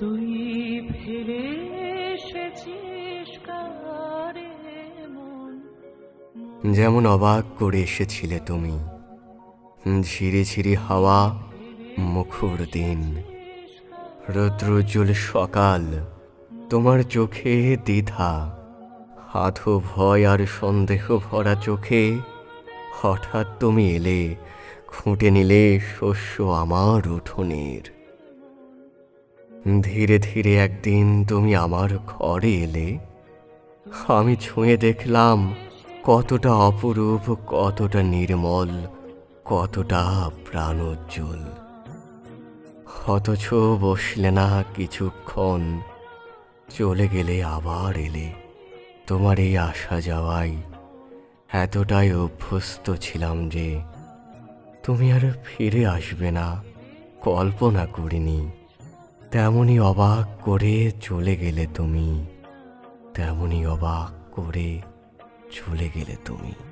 তুই ফিরে এসেছিস মন? যেমন অবাক করে এসেছিলে তুমি, ঝিরি ঝিরি হাওয়া, মুখর দিন, রৌদ্রোজ্জ্বল সকাল, তোমার চোখে দ্বিধা, আধো ভয় আর সন্দেহ ভরা চোখে হঠাৎ তুমি এলে, খুঁটে নিলে শস্য আমার উঠোনের। ধীরে ধীরে একদিন তুমি আমার ঘরে এলে। আমি ছুঁয়ে দেখলাম কতটা অপরূপ, কতটা নির্মল, কতটা প্রাণোজ্জ্বল। অথচ বসলে না কিছুক্ষণ, চলে গেলে আবার এলে। তোমার এই আসা যাওয়াই এতটাই অভ্যস্ত ছিলাম যে, তুমি আর ফিরে আসবে না, কল্পনা করিনি। তেমনই অবাক করে চলে গেলে তুমি তেমনই অবাক করে চলে গেলে তুমি।